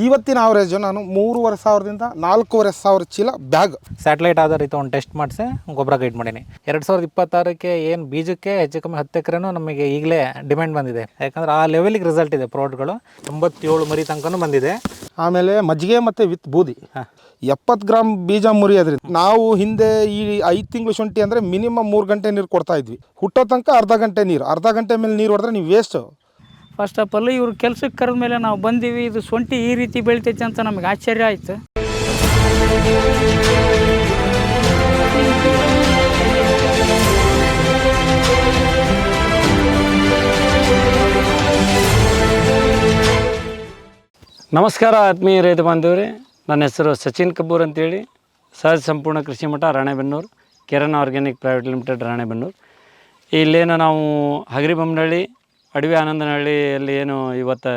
ಇವತ್ತಿನ ಅವರೇಜು ನಾನು ಮೂರುವರೆ ಸಾವಿರದಿಂದ ನಾಲ್ಕೂವರೆ ಸಾವಿರ ಚೀಲ ಬ್ಯಾಗ್. ಸ್ಯಾಟಲೈಟ್ ಆಧಾರಿತ ಒಂದು ಟೆಸ್ಟ್ ಮಾಡಿಸಿ ಗೊಬ್ಬರ ಗೈಡ್ ಮಾಡೀನಿ. ಎರಡು ಸಾವಿರದ ಇಪ್ಪತ್ತಾರಕ್ಕೆ ಏನು ಬೀಜಕ್ಕೆ ಹೆಚ್ಚು ಕಮ್ಮಿ ಹತ್ತು ಎಕರೆನೂ ನಮಗೆ ಈಗಲೇ ಡಿಮ್ಯಾಂಡ್ ಬಂದಿದೆ. ಯಾಕಂದ್ರೆ ಆ ಲೆವೆಲಿಗೆ ರಿಸಲ್ಟ್ ಇದೆ ಪ್ರಾಡಕ್ಟ್ಗಳು ತೊಂಬತ್ತೇಳು ಮರಿ ತನಕನೂ ಬಂದಿದೆ. ಆಮೇಲೆ ಮಜ್ಜಿಗೆ ಮತ್ತು ವಿತ್ ಬೂದಿ. ಎಪ್ಪತ್ತು ಗ್ರಾಮ್ ಬೀಜ ಮುರಿಯೋದ್ರಿಂದ ನಾವು ಹಿಂದೆ ಈ ಐದು ತಿಂಗಳು ಶುಂಠಿ ಅಂದರೆ ಮಿನಿಮಮ್ ಮೂರು ಗಂಟೆ ನೀರು ಕೊಡ್ತಾ ಇದ್ವಿ. ಹುಟ್ಟೋ ತನಕ ಅರ್ಧ ಗಂಟೆ ನೀರು. ಅರ್ಧ ಗಂಟೆ ಮೇಲೆ ನೀರು ಹೊಡೆದ್ರೆ ನೀವು ವೇಸ್ಟು ಫಸ್ಟ್ ಆಫ್ ಆಲ್ ಇವ್ರ ಕೆಲ್ಸಕ್ಕೆ ಕರೆದ ಮೇಲೆ ನಾವು ಬಂದೀವಿ. ಇದು ಸೊಂಟಿ ಈ ರೀತಿ ಬೆಳಿತೈತೆ ಅಂತ ನಮಗೆ ಆಶ್ಚರ್ಯ ಆಯ್ತು. ನಮಸ್ಕಾರ ಆತ್ಮೀಯ ರೈತ ಬಾಂಧವರೇ. ನನ್ನ ಹೆಸರು ಸಚಿನ್ ಕಪೂರ್ ಅಂತೇಳಿ. ಸಹಜ ಸಂಪೂರ್ಣ ಕೃಷಿ ಮಠ Ranebennur Kiran organic private limited Ranebennur. ಇಲ್ಲೇನು ನಾವು ಹಗರಿಬೊಮ್ಮನಹಳ್ಳಿ ಅಡವಿ ಆನಂದನಹಳ್ಳಿಯಲ್ಲಿ ಏನು ಇವತ್ತು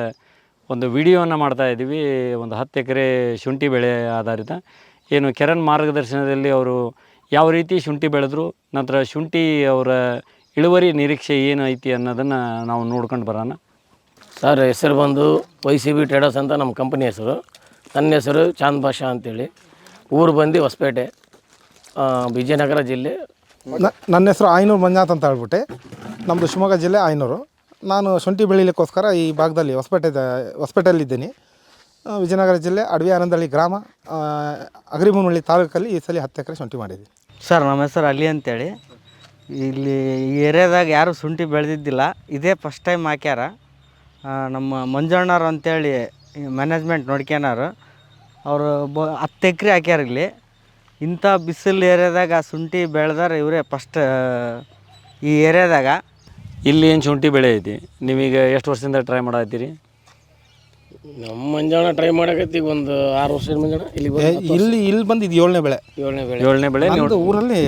ಒಂದು ವಿಡಿಯೋವನ್ನು ಮಾಡ್ತಾ ಇದ್ದೀವಿ. ಒಂದು ಹತ್ತು ಎಕರೆ ಶುಂಠಿ ಬೆಳೆ ಆಧಾರಿತ. ಏನು ಕೆರನ್ ಮಾರ್ಗದರ್ಶನದಲ್ಲಿ ಅವರು ಯಾವ ರೀತಿ ಶುಂಠಿ ಬೆಳೆದ್ರು ನಂತರ ಶುಂಠಿ ಅವರ ಇಳುವರಿ ನಿರೀಕ್ಷೆ ಏನು ಐತಿ ಅನ್ನೋದನ್ನು ನಾವು ನೋಡ್ಕೊಂಡು ಬರೋಣ. ಸರ್ ಹೆಸರು ಬಂದು ವೈ ಸಿ ಬಿ ಟ್ರೇಡರ್ಸ್ ಅಂತ ನಮ್ಮ ಕಂಪನಿ ಹೆಸರು. ನನ್ನ ಹೆಸರು ಚಾಂದ್ ಭಾಷಾ ಅಂತೇಳಿ. ಊರು ಬಂದು ಹೊಸಪೇಟೆ ವಿಜಯನಗರ ಜಿಲ್ಲೆ. ನನ್ನ ಹೆಸರು ಆಯ್ನೂರು ಮಂಜಾತ್ ಅಂತ ಹೇಳ್ಬಿಟ್ಟೆ. ನಮ್ಮದು ಶಿವಮೊಗ್ಗ ಜಿಲ್ಲೆ ಆಯ್ನೂರು. ನಾನು ಶುಂಠಿ ಬೆಳೀಲಿಕ್ಕೋಸ್ಕರ ಈ ಭಾಗದಲ್ಲಿ ಹೊಸಪೇಟೆ ಹೊಸಪೇಟೆಯಲ್ಲಿದ್ದೀನಿ. ವಿಜಯನಗರ ಜಿಲ್ಲೆ, ಅಡವಿ ಆನಂದಳ್ಳಿ ಗ್ರಾಮ ಅಗ್ರಿಮಹಳ್ಳಿ ತಾಲೂಕಲ್ಲಿ ಈ ಸಲ ಹತ್ತು ಎಕರೆ ಶುಂಠಿ ಮಾಡಿದ್ದೀನಿ. ಸರ್, ನಮ್ಮ ಹೆಸರು ಅಲ್ಲಿ ಅಂತೇಳಿ. ಇಲ್ಲಿ ಈ ಏರಿಯಾದಾಗ ಯಾರೂ ಶುಂಠಿ ಬೆಳೆದಿದ್ದಿಲ್ಲ. ಇದೇ ಫಸ್ಟ್ ಟೈಮ್ ಹಾಕ್ಯಾರ. ನಮ್ಮ ಮಂಜಣ್ಣವ್ರು ಅಂತೇಳಿ ಮ್ಯಾನೇಜ್ಮೆಂಟ್ ನೋಡ್ಕ್ಯಾನಾರು ಅವರು ಬ ಹತ್ತು ಎಕರೆ ಹಾಕ್ಯಾರ ಇಲ್ಲಿ. ಇಂಥ ಬಿಸಿಲು ಏರಿಯಾದಾಗ ಶುಂಠಿ ಬೆಳೆದಾರ ಇವರೇ ಫಸ್ಟ್ ಈ ಏರಿಯಾದಾಗ. ಇಲ್ಲಿ ಏನು ಶುಂಠಿ ಬೆಳೆ ಐತಿ? ನಿಮಗೆ ಎಷ್ಟು ವರ್ಷದಿಂದ ಟ್ರೈ ಮಾಡತ್ತೀರಿ ನಮ್ಮ ಮಂಜಾಣ ಟ್ರೈ ಮಾಡಕತ್ತಿ ಈಗ ಒಂದು ಆರು ವರ್ಷದ ಮಂಜಾಣ. ಇಲ್ಲಿ ಏ, ಇಲ್ಲಿ ಇಲ್ಲಿ ಬಂದು ಇದು ಏಳನೇ ಬೆಳೆ. ಏಳನೇ ಬೆಳೆ. ಏಳನೇ ಬೆಳೆ ನೀವು ಊರಲ್ಲಿ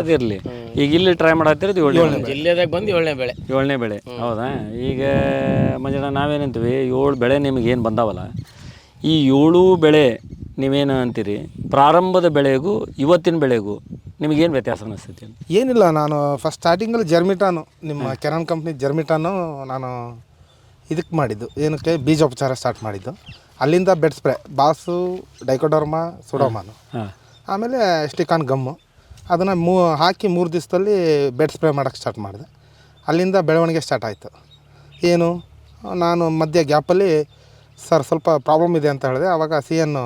ಅದಿರಲಿ ಈಗ ಇಲ್ಲಿ ಟ್ರೈ ಮಾಡತ್ತಿರೋದು ಏಳನೇ ಬೆಳೆ. ಜಿಲ್ಲೆದಾಗ ಬಂದು ಏಳನೇ ಬೆಳೆ. ಏಳನೇ ಬೆಳೆ. ಹೌದಾ? ಈಗ ಮಂಜಣ್ಣ ನಾವೇನಂತೀವಿ ಏಳು ಬೆಳೆ ನಿಮಗೆ ಏನು ಬಂದಾವಲ್ಲ? ಈ ಏಳು ಬೆಳೆ ನೀವೇನು ಅಂತೀರಿ? ಪ್ರಾರಂಭದ ಬೆಳೆಗೂ ಇವತ್ತಿನ ಬೆಳೆಗೂ ನಿಮಗೇನು ವ್ಯತ್ಯಾಸ ಅನಿಸ್ತೈತಿ ಏನಿಲ್ಲ ನಾನು ಫಸ್ಟ್ ಸ್ಟಾರ್ಟಿಂಗಲ್ಲಿ ಜರ್ಮಿಟಾನು ನಿಮ್ಮ ಕೆರನ್ ಕಂಪ್ನಿ ಜರ್ಮಿಟಾನು ನಾನು ಇದಕ್ಕೆ ಮಾಡಿದ್ದು. ಏನಕ್ಕೆ? ಬೀಜೋಪಚಾರ ಸ್ಟಾರ್ಟ್ ಮಾಡಿದ್ದು. ಅಲ್ಲಿಂದ ಬೆಡ್ ಸ್ಪ್ರೇ ಬಾಸು ಡೈಕೋಡರ್ಮಾ ಸುಡೋಮಾನು ಆಮೇಲೆ ಸ್ಟಿಕಾನ್ ಗಮ್ಮು ಅದನ್ನು ಮೂ ಹಾಕಿ ಮೂರು ದಿವಸದಲ್ಲಿ ಬೆಡ್ ಸ್ಪ್ರೇ ಮಾಡೋಕ್ಕೆ ಸ್ಟಾರ್ಟ್ ಮಾಡಿದೆ. ಅಲ್ಲಿಂದ ಬೆಳವಣಿಗೆ ಸ್ಟಾರ್ಟ್ ಆಯಿತು. ಏನು? ನಾನು ಮಧ್ಯ ಗ್ಯಾಪಲ್ಲಿ ಸರ್ ಸ್ವಲ್ಪ ಪ್ರಾಬ್ಲಮ್ ಇದೆ ಅಂತ ಹೇಳಿದೆ. ಆವಾಗ ಸಿ ಎನ್ನು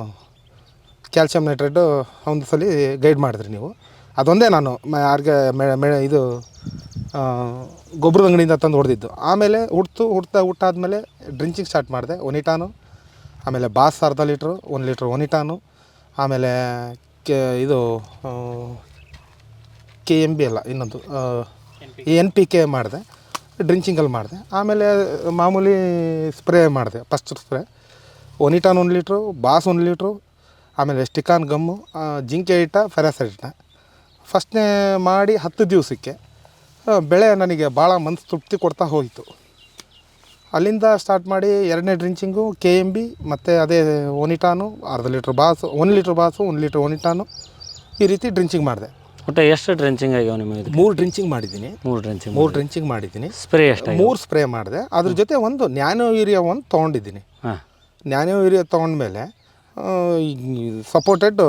ಕ್ಯಾಲ್ಸಿಯಂ ನೈಟ್ರೇಟು ಒಂದು ಸಲ ಗೈಡ್ ಮಾಡಿದ್ರಿ ನೀವು. ಅದೊಂದೇ ನಾನು ಯಾರಿಗೆ ಮೆ ಮೆ ಇದು ಗೊಬ್ಬರದ ಅಂಗಡಿಯಿಂದ ತಂದು ಹೊಡೆದಿದ್ದು. ಆಮೇಲೆ ಹುಡ್ತು ಹುಡ್ತಾ ಹುಟ್ಟಾದ್ಮೇಲೆ ಡ್ರಿಂಚಿಂಗ್ ಸ್ಟಾರ್ಟ್ ಮಾಡಿದೆ ಒನಿಟಾನು ಆಮೇಲೆ ಬಾಸ್ ಅರ್ಧ ಲೀಟ್ರು ಒಂದು ಲೀಟ್ರ್ ಒನಿಟಾನು ಆಮೇಲೆ ಕೆ ಇದು ಕೆ ಎಂ ಬಿ ಅಲ್ಲ ಇನ್ನೊಂದು ಎನ್ ಪಿ ಕೆ ಮಾಡಿದೆ ಡ್ರಿಂಚಿಂಗಲ್ಲಿ ಮಾಡಿದೆ. ಆಮೇಲೆ ಮಾಮೂಲಿ ಸ್ಪ್ರೇ ಮಾಡಿದೆ ಫಸ್ಟ್ ಸ್ಪ್ರೇ ಒನಿಟಾನ್ ಒಂದು ಲೀಟ್ರು ಬಾಸ್ ಒಂದು ಲೀಟ್ರು ಆಮೇಲೆ ಸ್ಟಿಕಾನ್ ಗಮ್ಮು ಜಿಂಕೆ ಹಿಟ್ಟ ಫೆರಾಸೈಟ್ನ ಫಸ್ಟ್ನೇ ಮಾಡಿ ಹತ್ತು ದಿವಸಕ್ಕೆ ಬೆಳೆ ನನಗೆ ಭಾಳ ಮನಸ್ಸು ತೃಪ್ತಿ ಕೊಡ್ತಾ ಹೋಯಿತು. ಅಲ್ಲಿಂದ ಸ್ಟಾರ್ಟ್ ಮಾಡಿ ಎರಡನೇ ಡ್ರಿಂಚಿಂಗು ಕೆ ಎಂ ಬಿ ಮತ್ತು ಅದೇ ಒನಿಟಾನು ಅರ್ಧ ಲೀಟ್ರ್ ಬಾಸು ಒಂದು ಲೀಟ್ರ್ ಬಾಸು ಒಂದು ಲೀಟ್ರ್ ಒನಿಟಾನು ಈ ರೀತಿ ಡ್ರಿಂಚಿಂಗ್ ಮಾಡಿದೆ. ಒಟ್ಟು ಎಷ್ಟು ಡ್ರಿಂಚಿಂಗ್ ಆಗ್ಯಾವ ನಿಮಗೆ ಮೂರು ಡ್ರಿಂಚಿಂಗ್ ಮಾಡಿದ್ದೀನಿ. ಮೂರು ಡ್ರಿಂಚಿಂಗ್ ಮೂರು ಡ್ರಿಂಚಿಂಗ್ ಮಾಡಿದ್ದೀನಿ. ಸ್ಪ್ರೇ ಎಷ್ಟು ಮೂರು ಸ್ಪ್ರೇ ಮಾಡಿದೆ. ಅದ್ರ ಜೊತೆ ಒಂದು ನ್ಯಾನೋ ಯೂರಿಯಾ ಒಂದು ತೊಗೊಂಡಿದ್ದೀನಿ. ಹಾಂ. ನ್ಯಾನೋ ಯೂರಿಯಾ ತೊಗೊಂಡ್ಮೇಲೆ ಸಪೋರ್ಟೆಡ್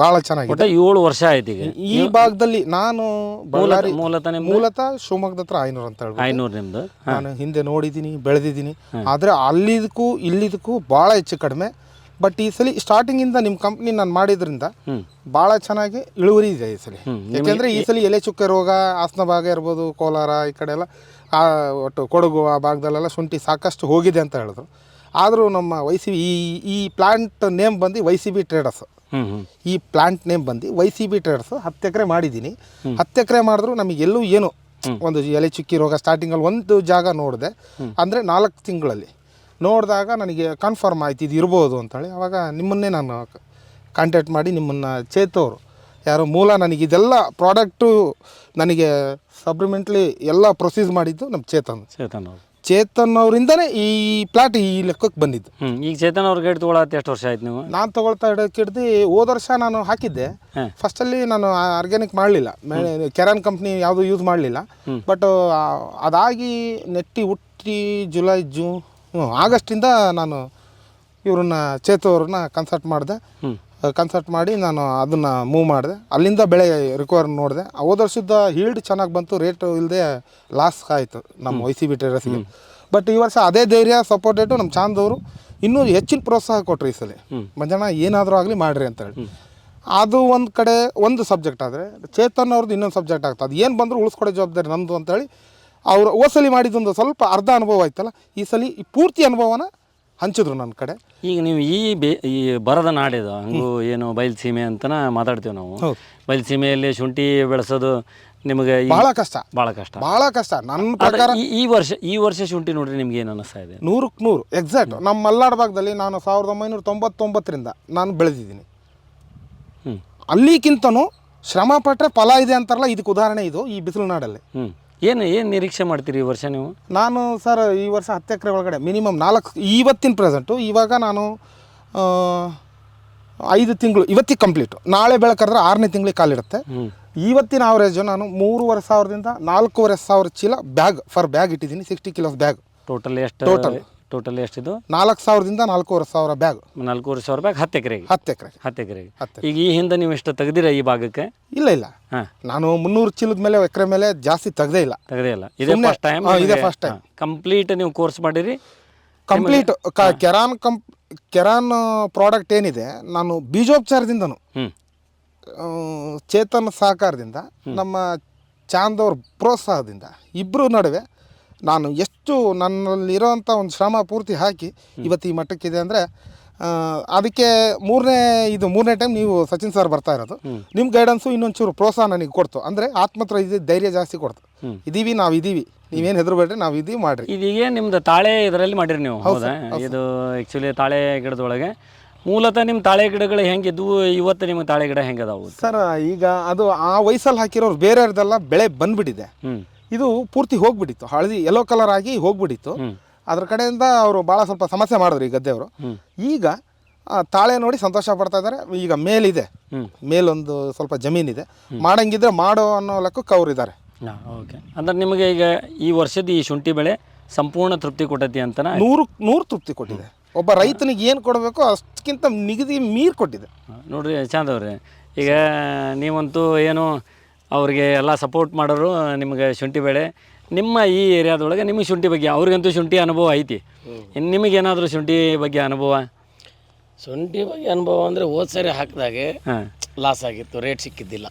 ಭಾಳ ಚೆನ್ನಾಗಿದೆ. ಒಟ್ಟು ಏಳು ವರ್ಷ ಆಯ್ತು ಈಗ. ಈ ಭಾಗದಲ್ಲಿ ನಾನು ಬಳ್ಳಾರಿ ಮೂಲತ ನಿಮ್ದು? ಮೂಲತಃ ಶಿವಮೊಗ್ಗದ ಹತ್ರ ಐನೂರು ಅಂತ ಹೇಳಿ ಐನೂರು ನಿಮ್ದು? ನಾನು ಹಿಂದೆ ನೋಡಿದ್ದೀನಿ ಬೆಳೆದಿದ್ದೀನಿ. ಆದರೆ ಅಲ್ಲಿದಕ್ಕೂ ಇಲ್ಲಿದಕ್ಕೂ ಭಾಳ ಹೆಚ್ಚು ಕಡಿಮೆ. ಬಟ್ ಈ ಸಲ ಸ್ಟಾರ್ಟಿಂಗಿಂದ ನಿಮ್ಮ ಕಂಪ್ನಿ ನಾನು ಮಾಡಿದ್ರಿಂದ ಬಹಳ ಭಾಳ ಚೆನ್ನಾಗಿ ಇಳುವರಿ ಇದೆ ಈ ಸಲ. ಯಾಕೆಂದರೆ ಈ ಸಲ ಎಲೆ ಚುಕ್ಕೆ ರೋಗ ಹಾಸನ ಭಾಗ ಇರ್ಬೋದು ಕೋಲಾರ ಈ ಕಡೆ ಎಲ್ಲ ಆ, ಒಟ್ಟು ಕೊಡಗು ಆ ಭಾಗದಲ್ಲೆಲ್ಲ ಶುಂಠಿ ಸಾಕಷ್ಟು ಹೋಗಿದೆ ಅಂತ ಹೇಳಿದ್ರು. ಆದರೂ ನಮ್ಮ ವೈ ಸಿ ಈ ಈ ಪ್ಲಾಂಟ್ ನೇಮ್ ಬಂದು ವೈ ಸಿ ಬಿ ಟ್ರೇಡರ್ಸ್ ಈ ಪ್ಲಾಂಟ್ ನೇಮ್ ಬಂದು ವೈ ಸಿ ಬಿ ಟ್ರೇಡರ್ಸ್ ಹತ್ತು ಎಕರೆ ಮಾಡಿದ್ದೀನಿ. ಹತ್ತು ಎಕರೆ ಮಾಡಿದ್ರು ನಮಗೆ ಎಲ್ಲೂ ಏನು ಒಂದು ಎಲೆ ಚುಕ್ಕಿ ರೋಗ ಸ್ಟಾರ್ಟಿಂಗಲ್ಲಿ ಒಂದು ಜಾಗ ನೋಡಿದೆ. ಅಂದರೆ ನಾಲ್ಕು ತಿಂಗಳಲ್ಲಿ ನೋಡಿದಾಗ ನನಗೆ ಕನ್ಫರ್ಮ್ ಆಯ್ತು ಇದು ಇರ್ಬೋದು ಅಂತೇಳಿ. ಅವಾಗ ನಿಮ್ಮನ್ನೇ ನಾನು ಕಾಂಟ್ಯಾಕ್ಟ್ ಮಾಡಿ ನಿಮ್ಮನ್ನು ಚೇತೋರು. ಯಾರೋ ಮೂಲ ನನಗೆ ಇದೆಲ್ಲ ಪ್ರಾಡಕ್ಟು ನನಗೆ ಸಪ್ಲಿಮೆಂಟ್ಲಿ ಎಲ್ಲ ಪ್ರೊಸೀಸ್ ಮಾಡಿದ್ದು ನಮ್ಮ ಚೇತನ್. ಚೇತನ್ ಅವ್ರು. ಚೇತನ್ ಅವರಿಂದನೇ ಈ ಪ್ಲಾಟ್ ಈ ಲೆಕ್ಕಕ್ಕೆ ಬಂದಿದ್ದು. ಈಗ ಚೇತನ್ ಅವ್ರ ಹಿಡಿದು ತೊಗೊಳತ್ತೆ ಎಷ್ಟು ವರ್ಷ ಆಯ್ತು ನೀವು? ನಾನು ತಗೊಳ್ತಾ ಹಿಡಿದು ಹಿಡ್ದು ಹೋದ ವರ್ಷ ನಾನು ಹಾಕಿದ್ದೆ. ಫಸ್ಟಲ್ಲಿ ನಾನು ಆರ್ಗ್ಯಾನಿಕ್ ಮಾಡಲಿಲ್ಲ. ಕೆರಾನ್ ಕಂಪ್ನಿ ಯಾವುದು ಯೂಸ್ ಮಾಡಲಿಲ್ಲ. ಬಟ್ ಅದಾಗಿ ನೆಟ್ಟಿ ಹುಟ್ಟಿ ಜುಲೈ ಜೂನ್ ಹ್ಞೂ ಆಗಸ್ಟಿಂದ ನಾನು ಇವ್ರನ್ನ ಚೇತು ಅವ್ರನ್ನ ಕನ್ಸಲ್ಟ್ ಮಾಡಿದೆ. ಕನ್ಸಲ್ಟ್ ಮಾಡಿ ನಾನು ಅದನ್ನು ಮೂವ್ ಮಾಡಿದೆ. ಅಲ್ಲಿಂದ ಬೆಳೆ ರಿಕವರ್ ನೋಡಿದೆ. ಹೋದ ವರ್ಷದ ಹೀಲ್ಡ್ ಚೆನ್ನಾಗಿ ಬಂತು ರೇಟ್ ಇಲ್ಲದೆ ಲಾಸ್ ಆಯಿತು ನಮ್ಮ ವೈ ಸಿ ಬಿ ಟೆರಸ್ಗೆ ಬಟ್ ಈ ವರ್ಷ ಅದೇ ಧೈರ್ಯ ಸಪೋರ್ಟೆಡು ನಮ್ಮ ಚಾಂದವರು ಇನ್ನೂ ಹೆಚ್ಚಿನ ಪ್ರೋತ್ಸಾಹ ಕೊಟ್ಟರು ಈ ಸಲ. ಮಂಜಣ್ಣ ಏನಾದರೂ ಆಗಲಿ ಮಾಡಿರಿ ಅಂತೇಳಿ ಅದು ಒಂದು ಕಡೆ ಒಂದು ಸಬ್ಜೆಕ್ಟ್ ಆದರೆ ಚೇತನ್ ಅವ್ರದ್ದು ಇನ್ನೊಂದು ಸಬ್ಜೆಕ್ಟ್ ಆಗ್ತದೆ. ಅದು ಏನು ಬಂದರೂ ಉಳಿಸ್ಕೊಡೋ ಜವಾಬ್ದಾರಿ ನಮ್ಮದು ಅಂತೇಳಿ ಅವರು ಓಸಲಿ ಮಾಡಿದ್ದೊಂದು ಸ್ವಲ್ಪ ಅರ್ಧ ಅನುಭವ ಆಯ್ತಲ್ಲ ಈ ಸಲ ಈ ಪೂರ್ತಿ ಅನುಭವನ ಹಂಚಿದ್ರು ನನ್ನ ಕಡೆ. ಈಗ ನೀವು ಈ ಬೇ ಈ ಬರದ ನಾಡಿದ ಹಂಗು ಏನು ಬಯಲು ಸೀಮೆ ಅಂತನ ಮಾತಾಡ್ತೀವಿ ನಾವು. ಬಯಲುಸೀಮೆಯಲ್ಲಿ ಬಯಲು ಸೀಮೆಯಲ್ಲಿ ಶುಂಠಿ ಬೆಳೆಸೋದು ನಿಮಗೆ ಬಹಳ ಕಷ್ಟ. ಬಹಳ ಕಷ್ಟ. ಬಹಳ ಕಷ್ಟ. ನನ್ನ ಪ್ರಕಾರ ಈ- ವರ್ಷ ಈ ವರ್ಷ ಶುಂಠಿ ನೋಡ್ರಿ ನಿಮ್ಗೆ ಏನು ಅನಿಸ್ತಾ ಇದೆ? ನೂರಕ್ಕೆ ನೂರು. ಎಕ್ಸಾಕ್ಟ್ ನಮ್ಮ ಮಲ್ಲಾಡ ಭಾಗದಲ್ಲಿ ನಾನು ಸಾವಿರದ ಒಂಬೈನೂರ ತೊಂಬತ್ತೊಂಬತ್ತರಿಂದ ನಾನು ಬೆಳೆದಿದ್ದೀನಿ. ಹ್ಞೂ ಅಲ್ಲಿಗಿಂತನೂ ಶ್ರಮ ಪಟ್ಟರೆ ಫಲ ಇದೆ ಅಂತಾರಲ್ಲ ಇದಕ್ಕೆ ಉದಾಹರಣೆ ಇದು ಈ ಬಿಸಿಲು ನಾಡಲ್ಲಿ. ಹ್ಞೂ ಏನು ಏನು ನಿರೀಕ್ಷೆ ಮಾಡ್ತೀರಿ ಈ ವರ್ಷ ನೀವು? ನಾನು ಸರ್ ಈ ವರ್ಷ ಹತ್ತು ಎಕರೆ ಒಳಗಡೆ ಮಿನಿಮಮ್ ನಾಲ್ಕು ಇವತ್ತಿನ ಪ್ರೆಸೆಂಟು ಇವಾಗ ನಾನು ಆ, ಐದು ತಿಂಗಳು ಇವತ್ತಿಗೆ ಕಂಪ್ಲೀಟು ನಾಳೆ ಬೆಳಕಂದ್ರೆ ಆರನೇ ತಿಂಗಳಿಗೆ ಕಾಲಿಡುತ್ತೆ ಇವತ್ತಿನ ಆವರೇಜು ನಾನು ಮೂರುವರೆ ಸಾವಿರದಿಂದ ನಾಲ್ಕೂವರೆ ಸಾವಿರ ಚೀಲ ಬ್ಯಾಗ್ ಫರ್ ಬ್ಯಾಗ್ ಇಟ್ಟಿದ್ದೀನಿ ಸಿಕ್ಸ್ಟಿ ಕಿಲೋಸ್ ಬ್ಯಾಗ್ ಟೋಟಲ್ ಎಷ್ಟು Total. ಟೋಟಲ್ ಎಷ್ಟಿದು? ನಾಲ್ಕು ಸಾವಿರದಿಂದ ನಾಲ್ಕೂವರೆ ಸಾವಿರ ಬ್ಯಾಗ್. ನಾಲ್ಕೂವರೆ ಸಾವಿರ ಬ್ಯಾಗ್ ಹತ್ತು ಎಕರೆಗೆ? ಹತ್ತು ಎಕರೆಗೆ. ಹತ್ತು ಎಕರೆಗೆ. ಹತ್ತು ಈಗ ಈ ಹಿಂದೆ ನೀವು ಎಷ್ಟು ತೆಗ್ದಿರ ಈ ಭಾಗಕ್ಕೆ? ಇಲ್ಲ ಇಲ್ಲ. ಹಾಂ. ನಾನು ಮುನ್ನೂರು ಚೀಲದ ಮೇಲೆ ಎಕರೆ ಮೇಲೆ ಜಾಸ್ತಿ ತೆಗ್ದೇ ಇಲ್ಲ. ತೆಗ್ದೇ ಇಲ್ಲ. ಇದೇ ಸುಮ್ನೆ- ಫಸ್ಟ್ ಟೈಮ್ ಹಾ, ಇದೇ first time. ಕಂಪ್ಲೀಟ್ ನೀವು ಕೋರ್ಸ್ ಮಾಡಿರಿ. ಕಂಪ್ಲೀಟ್ ಕೆರಾನ್ ಕಂಪ್ ಕೆರಾನ್ ಪ್ರಾಡಕ್ಟ್ ಏನಿದೆ ನಾನು ಬೀಜೋಪಚಾರದಿಂದನು. ಹ್ಞೂ ಆ, ಚೇತನ್ ಸಹಕಾರದಿಂದ ನಮ್ಮ ಚಾಂದವ್ರ ಪ್ರೋತ್ಸಾಹದಿಂದ ಇಬ್ಬರು ನಡುವೆ ನಾನು ಎಷ್ಟು ನನ್ನಲ್ಲಿರೋಂಥ ಒಂದು ಶ್ರಮ ಪೂರ್ತಿ ಹಾಕಿ ಇವತ್ತು ಈ ಮಟ್ಟಕ್ಕಿದೆ ಅಂದರೆ ಅದಕ್ಕೆ ಮೂರನೇ ಇದು ಮೂರನೇ ಟೈಮ್ ನೀವು ಸಚಿನ್ ಸರ್ ಬರ್ತಾ ಇರೋದು. ನಿಮ್ಮ ಗೈಡೆನ್ಸು ಇನ್ನೊಂಚೂರು ಪ್ರೋತ್ಸಾಹ ನನಗೆ ಕೊಡ್ತು. ಅಂದರೆ ಆತ್ಮತ್ರ ಇದು ಧೈರ್ಯ ಜಾಸ್ತಿ ಕೊಡ್ತು. ಇದ್ದೀವಿ ನಾವು ಇದ್ದೀವಿ ನೀವೇನು ಹೆದರ್ಬೇಡ್ರಿ ನಾವು ಇದೀವಿ ಮಾಡಿರಿ. ಇದೀಗ ನಿಮ್ದು ತಾಳೆ ಇದರಲ್ಲಿ ಮಾಡಿರಿ ನೀವು ಹೌದಾ ಇದು ಆ್ಯಕ್ಚುಲಿ ತಾಳೆ ಗಿಡದೊಳಗೆ. ಮೂಲತಃ ನಿಮ್ಮ ತಾಳೆ ಗಿಡಗಳು ಹೆಂಗಿದ್ವು ಇವತ್ತು ನಿಮ್ಮ ತಾಳೆ ಗಿಡ ಹೆಂಗದಾವು ಸರ್ ಈಗ ಅದು ಆ ವಯಸ್ಸಲ್ಲಿ ಹಾಕಿರೋರು ಬೇರೆಯವ್ರದ್ದೆಲ್ಲ ಬೆಳೆ ಬಂದ್ಬಿಟ್ಟಿದೆ. ಹ್ಞೂ ಇದು ಪೂರ್ತಿ ಹೋಗ್ಬಿಟ್ಟಿತ್ತು. ಹಳದಿ ಯೆಲ್ಲೋ ಕಲರ್ ಆಗಿ ಹೋಗ್ಬಿಟ್ಟಿತ್ತು. ಅದ್ರ ಕಡೆಯಿಂದ ಅವರು ಭಾಳ ಸ್ವಲ್ಪ ಸಮಸ್ಯೆ ಮಾಡಿದ್ರು ಈ ಗದ್ದೆಯವರು. ಈಗ ತಾಳೆ ನೋಡಿ ಸಂತೋಷ ಪಡ್ತಾ ಇದ್ದಾರೆ. ಈಗ ಮೇಲಿದೆ. ಮೇಲೊಂದು ಸ್ವಲ್ಪ ಜಮೀನಿದೆ. ಮಾಡಂಗಿದ್ರೆ ಮಾಡೋ ಅನ್ನೋ ಲೆಕ್ಕಕ್ಕೆ ಅವ್ರು ಇದ್ದಾರೆ ಓಕೆ ಅಂದ್ರೆ ನಿಮಗೆ ಈಗ ಈ ವರ್ಷದ ಈ ಶುಂಠಿ ಬೆಳೆ ಸಂಪೂರ್ಣ ತೃಪ್ತಿ ಕೊಟ್ಟತಿ ಅಂತ ನೂರು ನೂರು ತೃಪ್ತಿ ಕೊಟ್ಟಿದೆ. ಒಬ್ಬ ರೈತನಿಗೆ ಏನು ಕೊಡಬೇಕು ಅಷ್ಟಕ್ಕಿಂತ ನಿಗದಿ ಮೀರ್ ಕೊಟ್ಟಿದೆ. ನೋಡ್ರಿ ಚಂದ ಅವ್ರಿ ಈಗ ನೀವಂತೂ ಏನು ಅವ್ರಿಗೆ ಎಲ್ಲ ಸಪೋರ್ಟ್ ಮಾಡೋರು ನಿಮಗೆ ಶುಂಠಿ ಬೆಳೆ. ನಿಮ್ಮ ಈ ಏರಿಯಾದೊಳಗೆ ನಿಮಗೆ ಶುಂಠಿ ಬಗ್ಗೆ ಅವ್ರಿಗಂತೂ ಶುಂಠಿ ಅನುಭವ ಐತಿ. ಇನ್ನು ನಿಮಗೇನಾದರೂ ಶುಂಠಿ ಬಗ್ಗೆ ಅನುಭವ? ಶುಂಠಿ ಬಗ್ಗೆ ಅನುಭವ ಅಂದರೆ ಹೋದ ಸರಿ ಹಾಕಿದಾಗೆ ಲಾಸ್ ಆಗಿತ್ತು ರೇಟ್ ಸಿಕ್ಕಿದ್ದಿಲ್ಲ.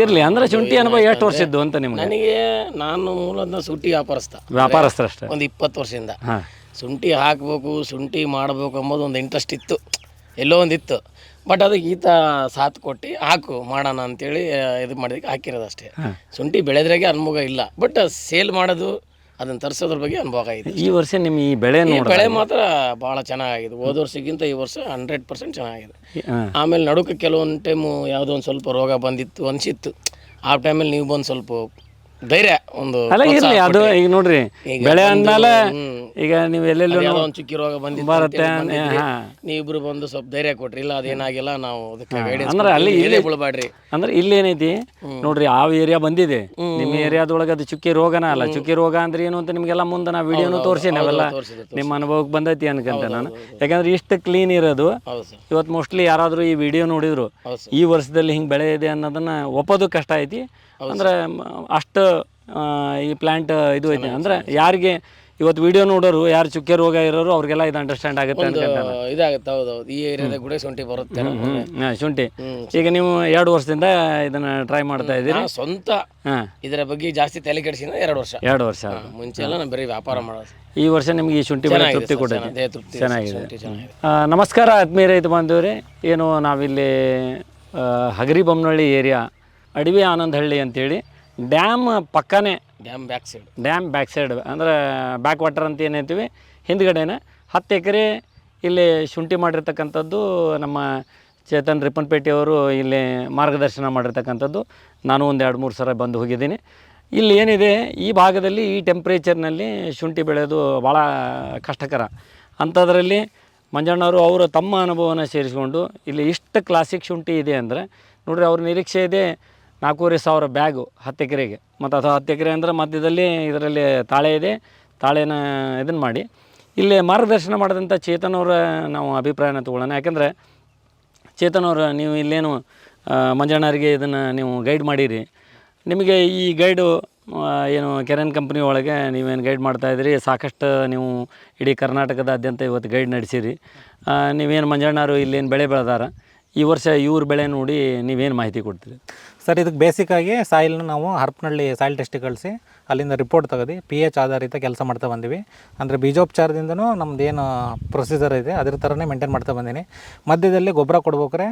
ಇರಲಿ ಅಂದ್ರೆ ಶುಂಠಿ ಅನುಭವ ಎಷ್ಟು ವರ್ಷದ್ದು ಅಂತ ನಿಮ್ಗೆ? ನನಗೆ ನಾನು ಮೂಲದ ಶುಂಠಿ ವ್ಯಾಪಾರಸ್ಥ. ಅಷ್ಟೇ? ಒಂದು ಇಪ್ಪತ್ತು ವರ್ಷದಿಂದ. ಶುಂಠಿ ಹಾಕಬೇಕು ಶುಂಠಿ ಮಾಡಬೇಕು ಅಂಬೋದು ಒಂದು ಇಂಟ್ರೆಸ್ಟ್ ಇತ್ತು. ಎಲ್ಲೋ ಒಂದು ಇತ್ತು ಬಟ್ ಅದಕ್ಕೆ ಈತ ಸಾಥ್ ಕೊಟ್ಟು ಹಾಕು ಮಾಡೋಣ ಅಂತೇಳಿ ಇದು ಮಾಡಿದಕ್ಕೆ ಹಾಕಿರೋದು ಅಷ್ಟೇ. ಶುಂಠಿ ಬೆಳೆದ್ರಾಗೆ ಅನುಭವ ಇಲ್ಲ. ಬಟ್ ಸೇಲ್ ಮಾಡೋದು ಅದನ್ನು ತರಿಸೋದ್ರ ಬಗ್ಗೆ ಅನುಭವ ಆಗಿದೆ ಈ ವರ್ಷ ನಿಮ್ಮ ಈ ಬೆಳೆ ಬೆಳೆ ಮಾತ್ರ ಭಾಳ ಚೆನ್ನಾಗಿದೆ ಹೋದ ವರ್ಷಕ್ಕಿಂತ ಈ ವರ್ಷ ಹಂಡ್ರೆಡ್ ಪರ್ಸೆಂಟ್ ಚೆನ್ನಾಗಿದೆ. ಆಮೇಲೆ ನಡುಕ ಕೆಲವೊಂದು ಟೈಮು ಯಾವುದೋ ಒಂದು ಸ್ವಲ್ಪ ರೋಗ ಬಂದಿತ್ತು ಅನಿಸಿತ್ತು. ಆ ಟೈಮಲ್ಲಿ ನೀವು ಬಂದು ಸ್ವಲ್ಪ ಧೈರ್ಯ ಒಂದು ಅಲ್ಲ ಇರಲಿ ಅದು ಈಗ ನೋಡ್ರಿ ಬೆಳೆ ಅಂದ್ಮೇಲೆ ಈಗ ನೀವು ಎಲ್ಲೆಲ್ಲೋ ಒಂದು ಚುಕ್ಕಿ ರೋಗ ಬಂದಿ ಬರುತ್ತೆ. ನೀವಿಬ್ರು ಬಂದು ಸ್ವಲ್ಪ ಧೈರ್ಯ ಕೊಟ್ರಿ ಇಲ್ಲ ಅದೇನಾಗಿಲ್ಲ ನಾವು ಅದಕ್ಕೆ ಅಂದ್ರೆ ಅಲ್ಲಿ ಇಲ್ಲಿ- ಅಂದ್ರೆ ಇಲ್ಲಿ ಏನೈತಿ ನೋಡ್ರಿ ಆ ಏರಿಯಾ ಬಂದಿದೆ ನಿಮ್ಮ ಏರಿಯಾದೊಳಗೆ ಅದು ಚುಕ್ಕಿ ರೋಗನ ಅಲ್ಲ ಚುಕ್ಕಿ ರೋಗ ಅಂದ್ರೆ ಏನು ಅಂತ ನಿಮಗೆಲ್ಲ ಮುಂದೆ ನಾ ವಿಡಿಯೋನು ತೋರಿಸಿ ನಾವೆಲ್ಲ ನಿಮ್ಮ ಅನುಭವಕ್ಕೆ ಬಂದೈತಿ ಅನ್ಕಂತ ನಾನು. ಯಾಕಂದ್ರೆ ಇಷ್ಟು ಕ್ಲೀನ್ ಇರೋದು. ಇವತ್ತು ಮೋಸ್ಟ್ಲಿ ಯಾರಾದರೂ ಈ ವಿಡಿಯೋ ನೋಡಿದ್ರು ಈ ವರ್ಷದಲ್ಲಿ ಹಿಂಗೆ ಬೆಳೆ ಇದೆ ಅನ್ನೋದನ್ನ ಒಪ್ಪೋದು ಕಷ್ಟ ಐತಿ. ಅಂದ್ರೆ ಅಷ್ಟು ಈ ಪ್ಲಾಂಟ್ ಇದು ಐತೆ. ಅಂದರೆ ಯಾರಿಗೆ ಇವತ್ತು ವಿಡಿಯೋ ನೋಡೋರು ಯಾರು ಚುಕ್ಕೆ ರೋಗ ಇರೋರು ಅವ್ರಿಗೆಲ್ಲ ಇದು ಅಂಡರ್ಸ್ಟ್ಯಾಂಡ್ ಆಗುತ್ತೆ ಇದಾಗುತ್ತೆ ಹೌದು ಹೌದು. ಈ ಏರಿಯಾದ ಗುಡೆ ಶುಂಠಿ ಬರುತ್ತೆ ಶುಂಠಿ. ಈಗ ನೀವು ಎರಡು ವರ್ಷದಿಂದ ಇದನ್ನ ಟ್ರೈ ಮಾಡ್ತಾ ಇದ್ದೀರಿ. ಸ್ವಂತ ಇದರ ಬಗ್ಗೆ ಜಾಸ್ತಿ ತಲೆ ಕೆಡಿಸಿದ ಎರಡು ವರ್ಷ. ಎರಡು ವರ್ಷ. ಮುಂಚೆ ಎಲ್ಲ ನಾನು ಬರೀ ವ್ಯಾಪಾರ ಮಾಡೋದು. ಈ ವರ್ಷ ನಿಮ್ಗೆ ಈ ಶುಂಠಿ ಬೆಳೆ ತೃಪ್ತಿ ಕೊಟ್ಟಿದೆ ಚೆನ್ನಾಗಿದೆ, ನಮಸ್ಕಾರ ಆತ್ಮೀಯ ರೈತ ಬಾಂಧವರೇ. ಏನು ನಾವಿಲ್ಲಿ ಹಗರಿ ಬೊಮ್ಮನಹಳ್ಳಿ ಏರಿಯಾ ಅಡವಿ ಆನಂದಹಳ್ಳಿ ಅಂತೇಳಿ. Dam ಪಕ್ಕನೇ dam back side. Dam back side ಅಂದ್ರೆ ಬ್ಯಾಕ್ ವಾಟರ್ ಅಂತ ಏನೈತೀವಿ ಹಿಂದ್ಗಡೆನೆ. ಹತ್ತು ಎಕರೆ ಇಲ್ಲಿ ಶುಂಠಿ ಮಾಡಿರ್ತಕ್ಕಂಥದ್ದು ನಮ್ಮ ಚೇತನ್ ರಿಪ್ಪನ್ಪೇಟೆಯವರು ಇಲ್ಲಿ ಮಾರ್ಗದರ್ಶನ ಮಾಡಿರ್ತಕ್ಕಂಥದ್ದು. ನಾನು ಒಂದು ಎರಡು ಮೂರು ಸಲ ಬಂದು ಹೋಗಿದ್ದೀನಿ. ಇಲ್ಲಿ ಏನಿದೆ ಈ ಭಾಗದಲ್ಲಿ ಈ ಟೆಂಪ್ರೇಚರ್ನಲ್ಲಿ ಶುಂಠಿ ಬೆಳೆಯೋದು ಭಾಳ ಕಷ್ಟಕರ. ಅಂಥದ್ರಲ್ಲಿ ಮಂಜಣ್ಣವರು ಅವರು ತಮ್ಮ ಅನುಭವನ ಸೇರಿಸಿಕೊಂಡು ಇಲ್ಲಿ ಇಷ್ಟು ಕ್ಲಾಸಿಕ್ ಶುಂಠಿ ಇದೆ ಅಂದರೆ ನೋಡ್ರಿ ಅವ್ರ ನಿರೀಕ್ಷೆ ಇದೆ ನಾಲ್ಕೂವರೆ ಸಾವಿರ ಬ್ಯಾಗು ಹತ್ತು ಎಕರೆಗೆ. ಮತ್ತು ಅಥವಾ ಹತ್ತು ಎಕರೆ ಅಂದರೆ ಮಧ್ಯದಲ್ಲಿ ಇದರಲ್ಲಿ ತಾಳೆ ಇದೆ. ತಾಳೆನ ಇದನ್ನು ಮಾಡಿ. ಇಲ್ಲಿ ಮಾರ್ಗದರ್ಶನ ಮಾಡಿದಂಥ ಚೇತನ್ ಅವರ ನಾವು ಅಭಿಪ್ರಾಯನ ತೊಗೊಳ್ಳೋಣ. ಯಾಕೆಂದರೆ ಚೇತನ್ ಅವರು ನೀವು ಇಲ್ಲೇನು ಮಂಜಣ್ಣರಿಗೆ ಇದನ್ನು ನೀವು ಗೈಡ್ ಮಾಡಿರಿ. ನಿಮಗೆ ಈ ಗೈಡು ಏನು ಕೆರೆನ್ ಕಂಪ್ನಿ ಒಳಗೆ ನೀವೇನು ಗೈಡ್ ಮಾಡ್ತಾಯಿದ್ರಿ ಸಾಕಷ್ಟು ನೀವು ಇಡೀ ಕರ್ನಾಟಕದಾದ್ಯಂತ ಇವತ್ತು ಗೈಡ್ ನಡೆಸಿರಿ. ನೀವೇನು ಮಂಜಣ್ಣರು ಇಲ್ಲೇನು ಬೆಳೆ ಬೆಳೆದಾರ? ಈ ವರ್ಷ ಇವ್ರ ಬೆಳೆ ನೋಡಿ ನೀವೇನು ಮಾಹಿತಿ ಕೊಡ್ತೀರಿ? ಸರ್ ಇದಕ್ಕೆ ಬೇಸಿಕ್ಕಾಗಿ ಸಾಯಿಲ್ನ ನಾವು ಹರ್ಪನಹಳ್ಳಿ ಸಾಯಿಲ್ ಟೆಸ್ಟಿಗೆ ಕಳಿಸಿ ಅಲ್ಲಿಂದ ರಿಪೋರ್ಟ್ ತೆಗೆದು ಪಿ ಎಚ್ ಆಧಾರಿತ ಕೆಲಸ ಮಾಡ್ತಾ ಬಂದೀವಿ. ಅಂದರೆ ಬೀಜೋಪಚಾರದಿಂದನೂ ನಮ್ದು ಏನು ಪ್ರೊಸೀಜರ್ ಇದೆ ಅದ್ರ ಥರನೇ ಮೇಂಟೈನ್ ಮಾಡ್ತಾ ಬಂದೀನಿ. ಮಧ್ಯದಲ್ಲಿ ಗೊಬ್ಬರ ಕೊಡ್ಬೇಕ್ರೆ